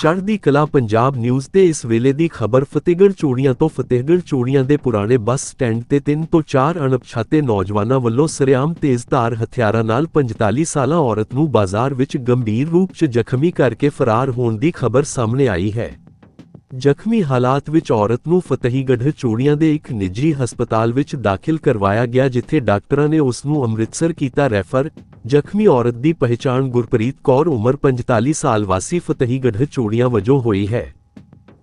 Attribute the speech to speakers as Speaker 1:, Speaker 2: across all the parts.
Speaker 1: ਚੜ੍ਹਦੀ ਕਲਾ ਪੰਜਾਬ ਨਿਊਜ਼ ਤੇ ਇਸ ਵੇਲੇ ਦੀ ਖਬਰ ਫਤਿਹਗੜ੍ਹ ਚੂੜੀਆਂ ਤੋਂ ਫਤਿਹਗੜ੍ਹ ਚੂੜੀਆਂ ਦੇ ਪੁਰਾਣੇ ਬੱਸ ਸਟੈਂਡ ਤੇ ਤਿੰਨ ਤੋਂ ਚਾਰ ਅਣਪਛਾਤੇ ਨੌਜਵਾਨਾਂ ਵੱਲੋਂ ਸਰਿਆਮ ਤੇਜ਼ਧਾਰ ਹਥਿਆਰਾਂ ਨਾਲ 45 ਸਾਲਾ ਔਰਤ ਨੂੰ ਬਾਜ਼ਾਰ ਵਿੱਚ ਗੰਭੀਰ ਰੂਪ 'ਚ ਜ਼ਖਮੀ ਕਰਕੇ ਫਰਾਰ ਹੋਣ ਦੀ ਖਬਰ ਸਾਹਮਣੇ ਆਈ ਹੈ। ਜ਼ਖਮੀ ਹਾਲਾਤ ਵਿੱਚ ਔਰਤ ਨੂੰ ਫਤਿਹਗੜ੍ਹ ਚੂੜੀਆਂ ਦੇ ਇੱਕ ਨਿੱਜੀ ਹਸਪਤਾਲ ਵਿੱਚ ਦਾਖਲ ਕਰਵਾਇਆ ਗਿਆ, ਜਿੱਥੇ ਡਾਕਟਰਾਂ ਨੇ ਉਸ ਨੂੰ ਅੰਮ੍ਰਿਤਸਰ ਕੀਤਾ ਰੈਫਰ। ਜ਼ਖਮੀ ਔਰਤ ਦੀ ਪਹਿਚਾਣ ਗੁਰਪ੍ਰੀਤ ਕੌਰ, ਉਮਰ 45 ਸਾਲ, ਵਾਸੀ ਫਤਿਹਗੜ੍ਹ ਚੂੜੀਆਂ ਵਜੋਂ ਹੋਈ ਹੈ।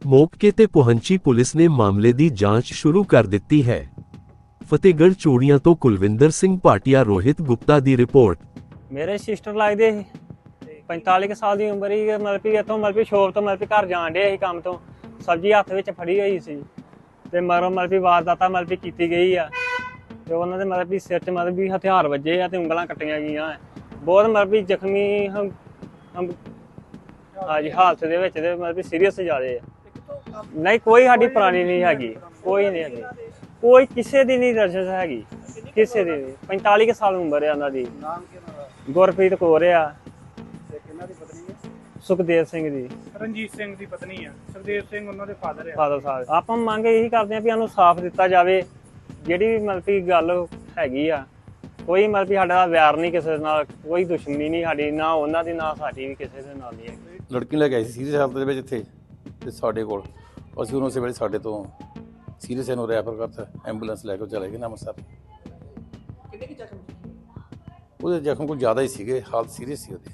Speaker 1: ਮੌਕੇ ਤੇ ਪਹੁੰਚੀ ਪੁਲਿਸ ਨੇ ਮਾਮਲੇ ਦੀ ਜਾਂਚ ਸ਼ੁਰੂ ਕਰ ਦਿੱਤੀ ਹੈ। ਫਤਿਹਗੜ੍ਹ ਚੋੜੀਆਂ ਤੋਂ ਕੁਲਵਿੰਦਰ ਸਿੰਘ ਭਾਟੀਆ, ਰੋਹਿਤ ਗੁਪਤਾ ਦੀ ਰਿਪੋਰਟ।
Speaker 2: ਮੇਰੇ ਸਿਸਟਰ ਲੱਗਦੇ 45 ਸਾਲ ਦੀ ਉਮਰ ਹੀ ਮਤਲਬ ਵੀ ਇੱਥੋਂ ਮਤਲਬ ਵੀ ਸ਼ੋਪ ਤੋਂ ਮਤਲਬ ਵੀ ਘਰ ਜਾਣ ਡੇ ਸੀ ਕੰਮ ਤੋਂ। ਸਬਜ਼ੀ ਹੱਥ ਵਿੱਚ ਫੜੀ ਹੋਈ ਸੀ ਤੇ ਮਰੋ ਮਤਲਬ ਵੀ ਵਾਰਦਾਤਾ ਮਤਲਬ ਕੀਤੀ ਗਈ ਆ ਤੇ ਉਹਨਾਂ ਦੇ ਮਤਲਬ ਵੀ ਸਿਰ 'ਚ ਮਤਲਬ ਵੀ ਹਥਿਆਰ ਵੱਜੇ ਆ ਤੇ ਉਂਗਲਾਂ ਕੱਟੀਆਂ ਗਈਆਂ ਬਹੁਤ ਮਤਲਬ ਵੀ ਜ਼ਖਮੀ ਹਮ ਹਮ, ਹਾਂਜੀ, ਹਾਲਤ ਦੇ ਵਿੱਚ ਤੇ ਮਤਲਬ ਵੀ ਸੀਰੀਅਸ ਜ਼ਿਆਦੇ ਆ। ਨਹੀਂ, ਕੋਈ ਸਾਡੀ ਪੁਰਾਣੀ ਨਹੀਂ ਹੈਗੀ, ਕੋਈ ਨਹੀਂ ਹੈਗੀ। ਕੋਈ ਕਿਸੇ ਦੀ ਨਹੀਂ ਰਜਿਸ ਹੈਗੀ, ਕਿਸੇ ਦੀ ਨਹੀਂ। 45 ਕੁ ਸਾਲ ਉਮਰ ਹੈ ਉਹਨਾਂ ਦੀ।
Speaker 3: ਨਾਮ ਕੀ ਉਹਨਾਂ ਦਾ
Speaker 2: ਗੁਰਪ੍ਰੀਤ ਕੌਰ ਆ।
Speaker 3: ਤੇ ਕਿਹਨਾਂ ਦੀ ਪਤਨੀ
Speaker 2: ਸੁਖਦੇਵ ਸਿੰਘ ਦੀ
Speaker 3: ਰਣਜੀਤ ਸਿੰਘ ਦੀ ਪਤਨੀ ਹੈ ਸੁਖਦੇਵ ਸਿੰਘ ਉਹਨਾਂ ਦੇ ਫਾਦਰ ਹੈ
Speaker 2: ਫਾਦਰ ਸਾਹਿਬ। ਆਪਾਂ ਮੰਗ ਇਹੀ ਕਰਦੇ ਆ ਵੀ ਸਾਨੂੰ ਸਾਫ਼ ਦਿੱਤਾ ਜਾਵੇ। ਜਿਹੜੀ ਵੀ ਮਤਲਬ ਕਿ ਗੱਲ ਹੈਗੀ ਆ ਕੋਈ ਮਤਲਬ ਕਿ ਸਾਡਾ ਵੈਰ ਨਹੀਂ ਕਿਸੇ ਨਾਲ ਕੋਈ ਦੁਸ਼ਮਣੀ ਨਹੀਂ ਸਾਡੀ ਨਾ ਉਹਨਾਂ ਦੀ ਨਾ ਸਾਡੀ ਵੀ ਕਿਸੇ ਦੇ ਨਾਲ ਨਹੀਂ ਹੈਗੀ।
Speaker 4: ਲੜਕੀ ਲੈ ਕੇ ਆਈ ਸੀ ਸੀਰੀਅਸ ਹਾਲਤ ਦੇ ਵਿੱਚ ਇੱਥੇ ਤੇ ਸਾਡੇ ਕੋਲ। ਅਸੀਂ ਉਹਨੂੰ ਉਸੇ ਵੇਲੇ ਸਾਡੇ ਤੋਂ ਸੀਰੀਅਸ ਇਹਨੂੰ ਰੈਫਰ ਕਰਤਾ ਐਂਬੂਲੈਂਸ ਲੈ ਕੇ ਚਲੇ ਗਏ ਨਾ ਅੰਮ੍ਰਿਤਸਰ।
Speaker 5: ਕਿੰਨੇ ਕੀ ਜ਼ਖਮ
Speaker 4: ਉਹਦੇ ਜ਼ਖਮ ਕੋਈ ਜ਼ਿਆਦਾ ਹੀ ਸੀਗੇ ਹਾਲਤ ਸੀਰੀਅਸ ਸੀ ਉਹਦੀ।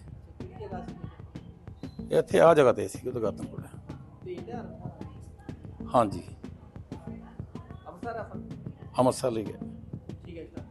Speaker 4: ਇੱਥੇ ਆ ਜਗ੍ਹਾ ਤੇ ਸੀ ਉਦੋਂ ਗਾਤਮ ਕੋਲ। ਹਾਂਜੀ।
Speaker 5: ਅੰਮ੍ਰਿਤਸਰ
Speaker 4: ਅੰਮ੍ਰਿਤਸਰ ਲਈ ਗਏ। ਠੀਕ ਹੈ